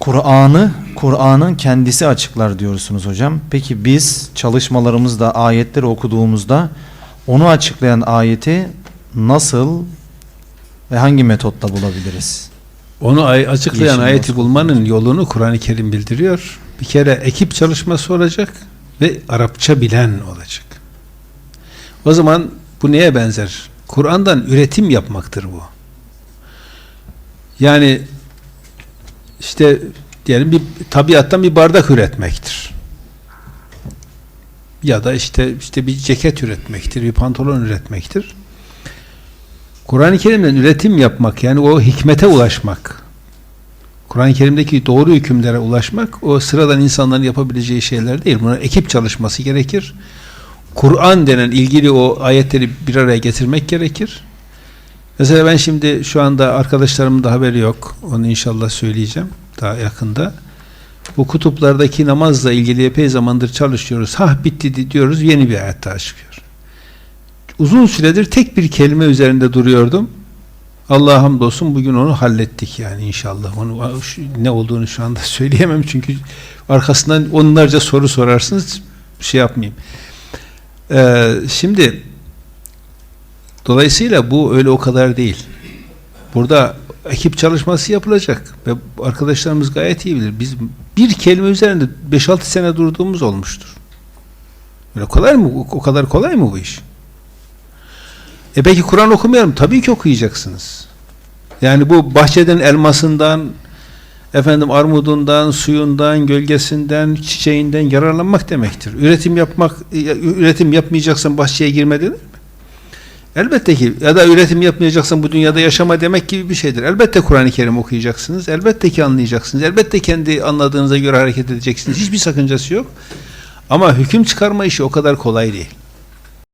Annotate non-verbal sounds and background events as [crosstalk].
Kur'an'ı, Kur'an'ın kendisi açıklar diyorsunuz hocam. Peki biz çalışmalarımızda ayetleri okuduğumuzda onu açıklayan ayeti nasıl ve hangi metotla bulabiliriz? Onu ay- açıklayan Yeşil ayeti olsun. bulmanın yolunu Kur'an-ı Kerim bildiriyor. Bir kere ekip çalışması olacak ve Arapça bilen olacak. O zaman bu neye benzer? Kur'an'dan üretim yapmaktır bu. Yani işte diyelim bir tabiattan bir bardak üretmektir. Ya da işte işte bir ceket üretmektir, bir pantolon üretmektir. Kur'an-ı Kerim'den üretim yapmak yani o hikmete ulaşmak. Kur'an-ı Kerim'deki doğru hükümlere ulaşmak o sıradan insanların yapabileceği şeyler değil. Buna ekip çalışması gerekir. Kur'an denen ilgili o ayetleri bir araya getirmek gerekir. Mesela ben şimdi şu anda arkadaşlarımın da haberi yok. Onu inşallah söyleyeceğim daha yakında. Bu kutuplardaki namazla ilgili epey zamandır çalışıyoruz. Hah bitti di- diyoruz yeni bir ayet daha çıkıyor. Uzun süredir tek bir kelime üzerinde duruyordum. Allah'a hamdolsun bugün onu hallettik yani inşallah. Onu ne olduğunu şu anda [laughs] söyleyemem çünkü arkasından onlarca soru sorarsınız şey yapmayayım. Ee, şimdi dolayısıyla bu öyle o kadar değil. Burada ekip çalışması yapılacak ve arkadaşlarımız gayet iyi bilir. Biz bir kelime üzerinde 5-6 sene durduğumuz olmuştur. Öyle kolay mı? O kadar kolay mı bu iş? E peki Kur'an okumayalım. Tabii ki okuyacaksınız. Yani bu bahçeden elmasından, efendim armudundan, suyundan, gölgesinden, çiçeğinden yararlanmak demektir. Üretim yapmak, üretim yapmayacaksan bahçeye girme denir? Elbette ki ya da üretim yapmayacaksan bu dünyada yaşama demek gibi bir şeydir. Elbette Kur'an-ı Kerim okuyacaksınız. Elbette ki anlayacaksınız. Elbette kendi anladığınıza göre hareket edeceksiniz. Hiçbir sakıncası yok. Ama hüküm çıkarma işi o kadar kolay değil.